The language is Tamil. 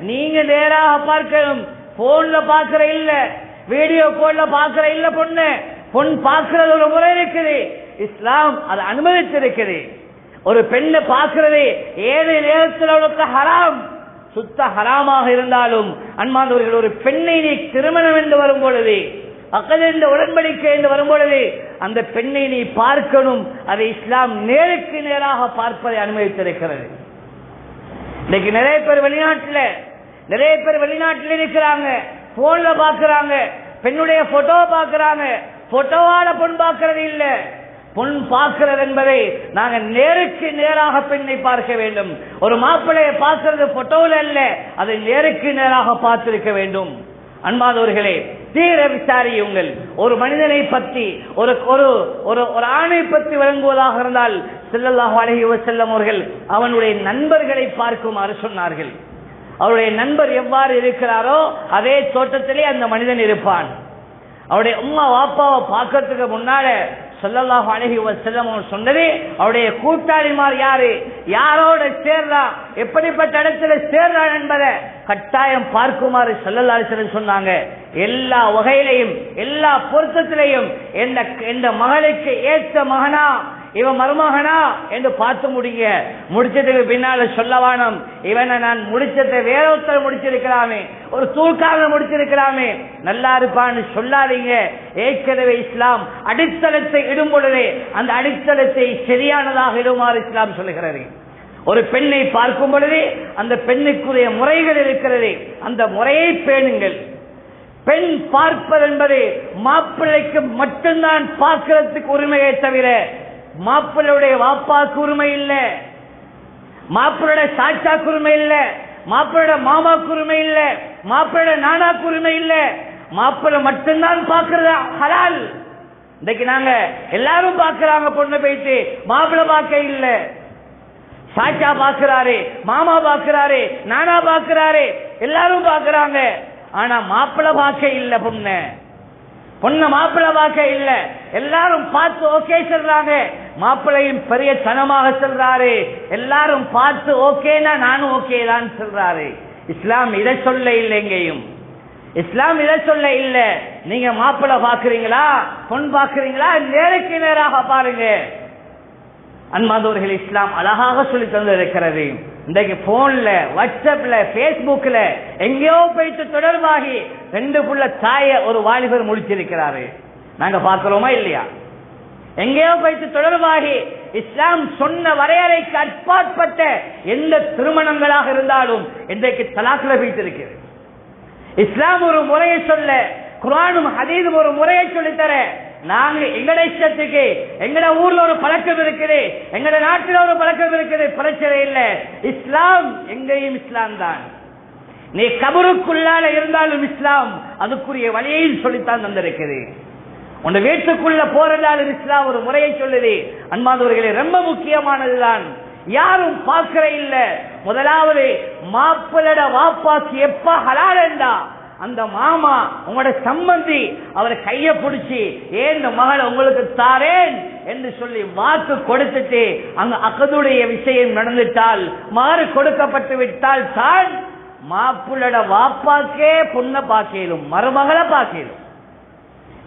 நீங்க நேராக பார்க்கணும். போன்ல பாக்குற இல்ல. வீடியோ போன்ல பாக்குற இல்ல பொண்ணு. பொன் பார்க்கறது ஒரு முறை இருக்குது. இஸ்லாம் அதை அனுமதித்திருக்குது. ஒரு பெண்ணை பார்க்கிறது ஏழு நேரத்தில் அவளுக்கு ஹராம். சுத்த ஹராமாக இருந்தாலும் அன்பாந்தவர்கள் ஒரு பெண்ணை நீ திருமணம் என்று வரும் பொழுது பக்கத்தில் இந்த உடன்படிக்கை என்று வரும் பொழுது அந்த பெண்ணை நீ பார்க்கணும். அதை இஸ்லாம் நேருக்கு நேராக பார்ப்பதை அனுமதித்திருக்கிறது. இன்னைக்கு நிறைய பேர் வெளிநாட்டில் நிறைய பேர் வெளிநாட்டில் இருக்கிறாங்க. போன்ல பாக்குறாங்க பெண்ணுடைய போட்டோ பாக்குறாங்க போட்டோவால பொன் பார்க்கறது இல்ல. பொன் பார்க்கிறது என்பதை நாங்க நேருக்கு நேராக பெண்ணை பார்க்க வேண்டும். ஒரு மாப்பிள்ளையை பார்க்கறது போட்டோவில் அல்ல. அதை நேருக்கு நேராக பார்த்திருக்க வேண்டும். அன்பாதவர்களே தீர விசாரியுங்கள். ஒரு மனிதனை பற்றி ஒரு ஒரு ஒரு ஒரு ஆணை பற்றி விளங்குவதாக இருந்தால் செல்லல்லாஹ் அலைஹி செல்லம் அவர்கள் அவனுடைய நண்பர்களை பார்க்குமாறு சொன்னார்கள். அவருடைய நண்பர் எவ்வாறு இருக்கிறாரோ அதே தோட்டத்திலே அந்த மனிதன் இருப்பான். அவருடைய உம்மா வாப்பாவை பார்க்கறதுக்கு முன்னால சொல்லல்லாஹு அழகி செல்லம் சொன்னது அவருடைய கூட்டாளிமார் யாரு? யாரோட சேர்றா? எப்படிப்பட்ட இடத்துல சேர்றான் என்பதை கட்டாயம் பார்க்குமாறு சொல்லல்லாசன் சொன்னாங்க. எல்லா வகையிலையும் எல்லா பொருத்தத்திலையும் எந்த எந்த மகளுக்கு ஏற்ற மகனா இவன் மருமகனா என்று பார்த்து முடிங்க முடிச்சதுக்கு பின்னால சொல்லவானம் இவனை நான் முடிச்சதை வேற ஒருத்தர் முடிச்சிருக்கலாமே ஒரு தூக்காக முடிச்சிருக்கலாமே நல்லா இருப்பான்னு சொல்லாதீங்க. ஏற்கனவே இஸ்லாம் அடித்தளத்தை இடும் பொழுதே அந்த அடித்தளத்தை சரியானதாக இடுமாறு இஸ்லாம் சொல்லுகிறது. ஒரு பெண்ணை பார்க்கும் பொழுதே அந்த பெண்ணுக்குரிய முறைகள் இருக்கிறது அந்த முறையை பேணுங்கள். பெண் பார்ப்பது என்பது மாப்பிள்ளைக்கு மட்டும்தான் பார்க்கிறதுக்கு உரிமையை தவிர மாப்பிள்ளையுடைய வாப்பாக்கு உரிமை இல்ல. மாப்பிள்ளையோட சாட்சாக்கு உரிமை இல்ல. மாப்பிள்ளையோட மாமாக்கு உரிமை இல்ல. மாப்பிள்ளையோட நானாக்கு உரிமை இல்ல. மாப்பிள்ளை மட்டும்தான் பார்க்கறது ஹலால். இன்னைக்கு நாங்க எல்லாரும் பார்க்கறாங்க பொண்ணு போயிட்டு மாப்பிள்ளை பார்க்க இல்ல. சாச்சா பாக்குறாரு மாமா பாக்குறாரு நானா பாக்குறாரு எல்லாரும் பாக்குறாங்க ஆனா மாப்பிள்ளை பார்க்க இல்ல பொண்ணு. பொண்ண மாப்பிள்ள பார்க்க இல்ல. எல்லாரும் பார்த்து ஓகே சொல்றாங்க. மாப்பிள்ளையும் பெரிய தனமாக சொல்றாரு. எல்லாரும் பார்த்து ஓகேனா நானும் ஓகே தான் சொல்றாரு. இஸ்லாம் இதை சொல்ல இல்லை எங்கேயும் இஸ்லாம் இதை சொல்ல இல்ல. நீங்க மாப்பிள்ள பாக்குறீங்களா பொன் பாக்குறீங்களா நேருக்கு நேராக பாருங்க. அன்பாதவர்கள் இஸ்லாம் அழகாக சொல்லி தந்து இருக்கிறது இன்றைக்கு போன்ல வாட்ஸ்அப்ல பேஸ்புக்ல எங்கேயோ போயிட்டு தொடர்பாகி ரெண்டு புள்ள தாய ஒரு வாலிபர் முடிச்சிருக்கிறாரு நாங்க பார்க்கிறோமா இல்லையா? எங்கேயோ போயிட்டு தொடர்பாகி இஸ்லாம் சொன்ன வரையறைக்கு அற்பாற்பட்ட எந்த திருமணங்களாக இருந்தாலும் இன்றைக்கு தலாக்கில வைத்திருக்கிறது இஸ்லாம் ஒரு முறையை சொல்ல குரானும் ஹதீதும் ஒரு முறையை சொல்லித்தர நாங்க எங்கட இஷ்டத்துக்கு எங்கட ஊர்ல ஒரு பழக்கம் இருக்குது எங்கட நாட்டில் ஒரு பழக்கம் இருக்குது பிரச்சனை இல்லை. இஸ்லாம் எங்கேயும் இஸ்லாம் தான் நீ கபருக்குள்ளால இருந்தாலும் இஸ்லாம் அதுக்குரிய வழியையும் சொல்லித்தான் தந்திருக்குது உன் வீட்டுக்குள்ள போறதாலும் இஸ்லாம் ஒரு முறையை சொல்லுது. அன்பாதவர்களே ரொம்ப முக்கியமானதுதான். யாரும் பார்க்கிற இல்ல. முதலாவது மாப்பிளட வாப்பாக்கு எப்ப ஹலாலண்டா அந்த மாமா உங்களோட சம்பந்தி அவர் கைய பிடிச்சி ஏன் இந்த மகளை உங்களுக்கு தாரேன்? என்று சொல்லி வாக்கு கொடுத்துட்டு அங்க அகதுடைய விஷயம் நடந்துட்டால் மாறு கொடுக்கப்பட்டு விட்டால் தான் மாப்பிள்ளட வாப்பாக்கே பொண்ணை பார்க்கலும் மருமகளை பார்க்கலும்